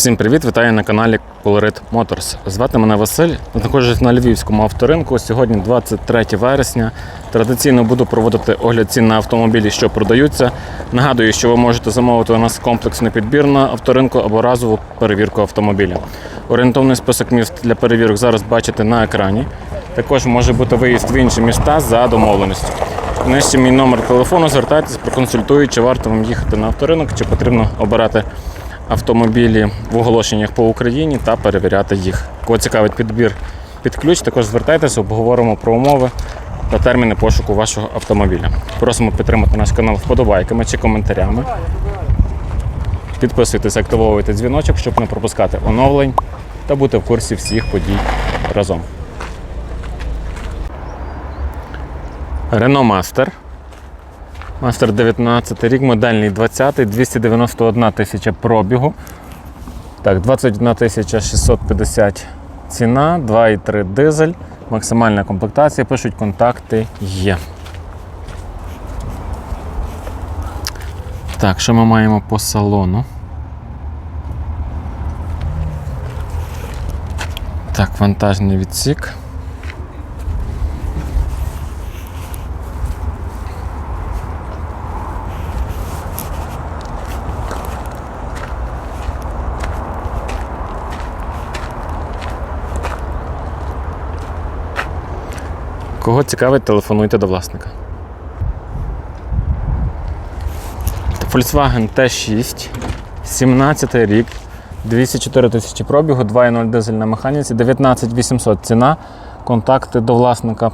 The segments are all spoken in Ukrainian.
Всім привіт! Вітаю на каналі Colorit Motors. Звати мене Василь. Знаходжусь на львівському авторинку. Сьогодні 23 вересня. Традиційно буду проводити огляд цін на автомобілі, що продаються. Нагадую, що ви можете замовити у нас комплексний підбір на авторинку або разову перевірку автомобіля. Орієнтовний список міст для перевірок зараз бачите на екрані. Також може бути виїзд в інші міста за домовленістю. Нижче мій номер телефону, звертайтесь, проконсультують, чи варто вам їхати на авторинок, чи потрібно обирати автомобілі в оголошеннях по Україні та перевіряти їх. Кого цікавить підбір під ключ, також звертайтеся, обговоримо про умови та терміни пошуку вашого автомобіля. Просимо підтримати наш канал вподобайками чи коментарями. Підписуйтесь, активовуйте дзвіночок, щоб не пропускати оновлень та бути в курсі всіх подій разом. Renault Master. Мастер 19 рік, модельний 20-й, 291 тисяча пробігу. Так, 21 тисяча 650 ціна, 2,3 дизель, максимальна комплектація, пишуть контакти є. Так, що ми маємо по салону? Так, вантажний відсік. Кого цікавить, телефонуйте до власника. Volkswagen T6, 17 рік, 204 тисячі пробігу, 2.0 дизель на механіці, 19 800 ціна. Контакти до власника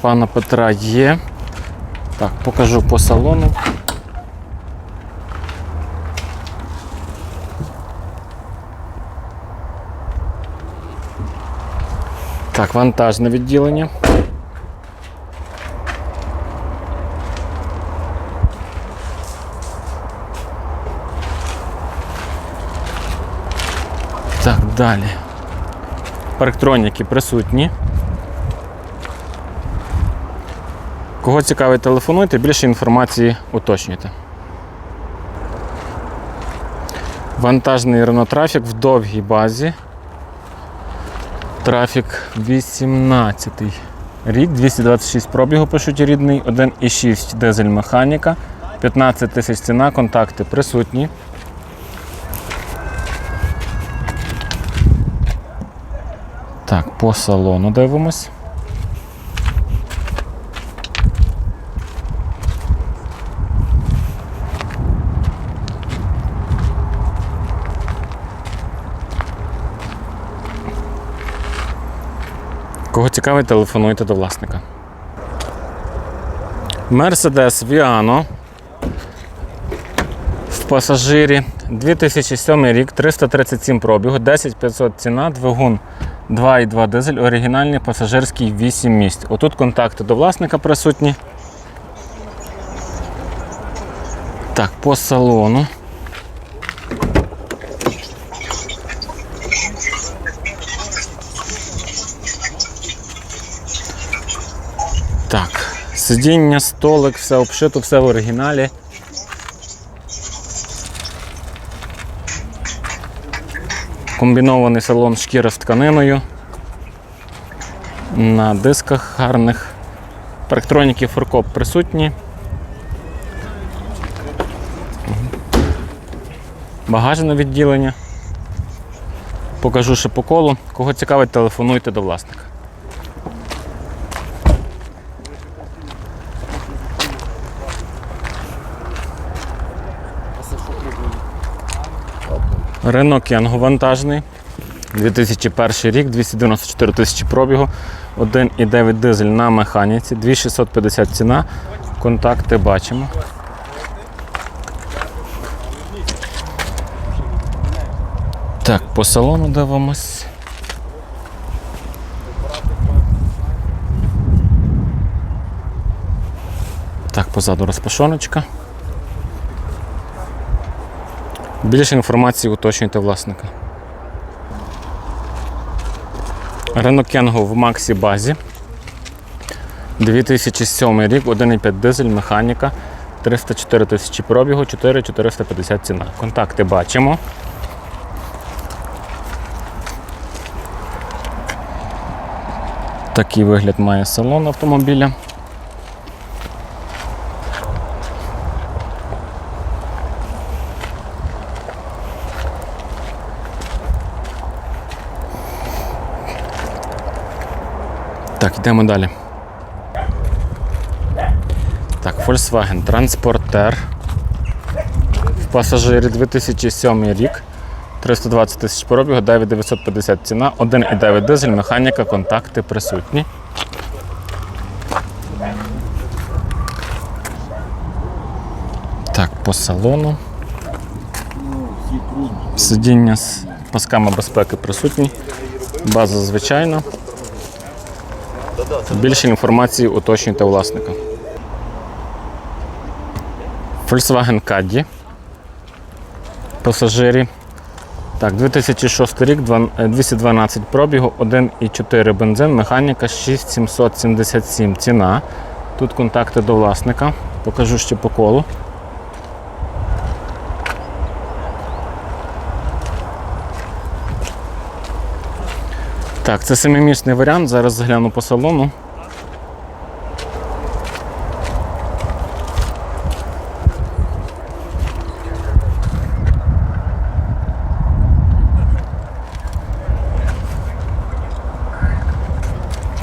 пана Петра є. Так, покажу по салону. Так, вантажне відділення. Так, далі. Парктроніки присутні. Кого цікавить, телефонуйте, більше інформації уточнюйте. Вантажний Traffic в довгій базі. Трафік 18 рік, 226 пробігу пишуть рідний, 1,6 дизель механіка, 15 тисяч ціна, контакти присутні. Так, по салону дивимось. Кого цікавить, телефонуйте до власника. Mercedes Viano в пасажирі 2007 рік, 337 пробігу, 10500 ціна, двигун 2,2 дизель, оригінальний пасажирський 8 місць. Отут контакти до власника присутні. Так, по салону. Так, сидіння, столик, все обшито, все в оригіналі. Комбінований салон шкіра з тканиною. На дисках гарних. Парктроніки форкоп присутні. Багажне відділення. Покажу ще по колу. Кого цікавить, телефонуйте до власника. Рено Кенго вантажний. 2001 рік, 294 тисячі пробігу, 1,9 дизель на механіці, 2650 ціна. Контакти бачимо. Так, по салону дивимось. Так, позаду розпашоночка. Більше інформації уточнюйте власника. Ринок Кенго в Максі базі. 2007 рік, 1,5 дизель, механіка, 304 тисячі пробігу, 4450 ціна. Контакти бачимо. Такий вигляд має салон автомобіля. Йдемо далі. Так, Volkswagen Transporter. В пасажирі 2007 рік. 320 тисяч пробігу, 9950 ціна, 1,9 дизель, механіка, контакти присутні. Так, по салону. Сидіння з пасками безпеки присутні. База звичайна. Більше інформації уточнюйте власника. Volkswagen Caddy. Пасажирі. Так, 2006 рік, е, 212 пробігу, 1,4 бензин, механіка 6777 ціна. Тут контакти до власника. Покажу ще по колу. Так, це семимісний варіант. Зараз загляну по салону.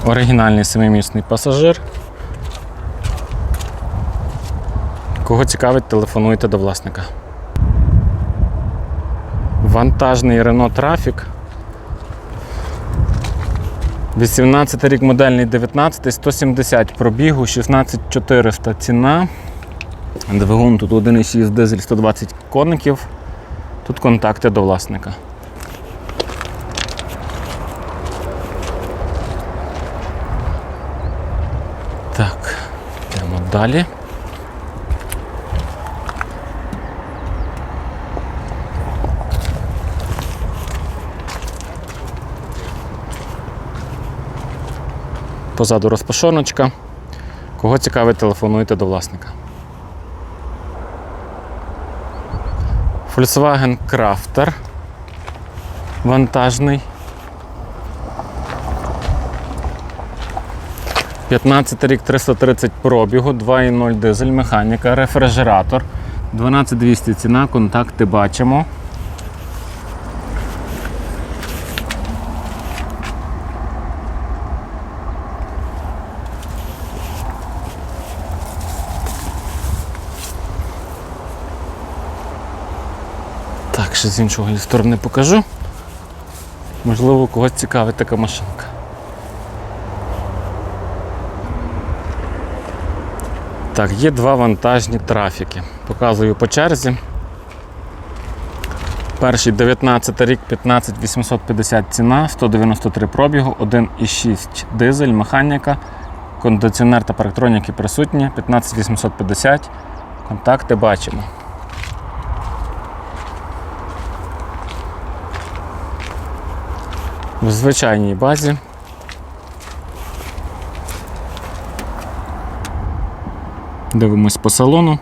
Оригінальний семимісний пасажир. Кого цікавить, телефонуйте до власника. Вантажний Renault Trafic. 18 рік модельний 19, 170 пробігу, 16400 ціна. Двигун тут 1,6 дизель 120 коників. Тут контакти до власника. Так, йдемо далі. Позаду розпашоночка. Кого цікавить, телефонуйте до власника. Volkswagen Crafter. Вантажний. 15 рік 330 пробігу, 2,0 дизель, механіка, рефрижератор. 12200 ціна, контакти бачимо. Так, ще з іншої сторони покажу. Можливо, когось цікавить така машинка. Так, є два вантажні трафіки. Показую по черзі. Перший 19 рік, 15850 ціна, 193 пробігу, 1,6 дизель, механіка, кондиціонер та парктроніки присутні, 15850. Контакти бачимо. В звичайній базі. Дивимось по салону.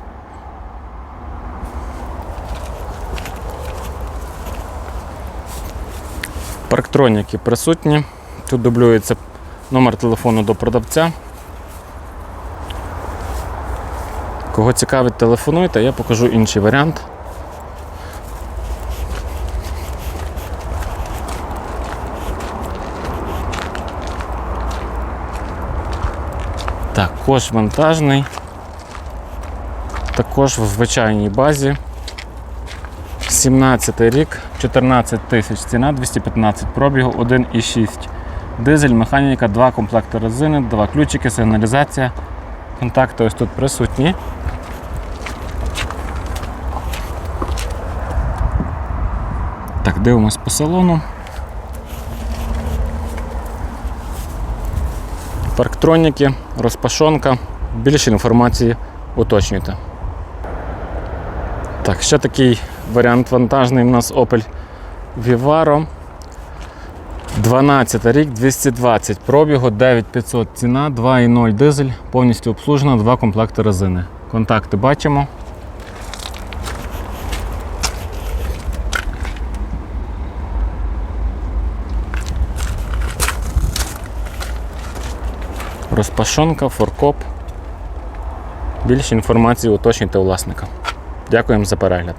Парктроніки присутні. Тут дублюється номер телефону до продавця. Кого цікавить, телефонуйте, я покажу інший варіант. Також вантажний. Також в звичайній базі. 17 рік, 14 тисяч ціна, 215 пробігу, 1,6 дизель, механіка, 2 комплекти резини, 2 ключики, сигналізація. Контакти ось тут присутні. Так, дивимось по салону. Парктроніки, розпашонка. Більше інформації уточнюйте. Так, ще такий варіант вантажний у нас Opel Vivaro. 12 рік, 220 пробігу, 9500 ціна, 2,0 дизель, повністю обслужена, два комплекти резини. Контакти бачимо. Розпашонка, форкоп. Більше інформації уточнюйте у власника. Дякуємо за перегляд.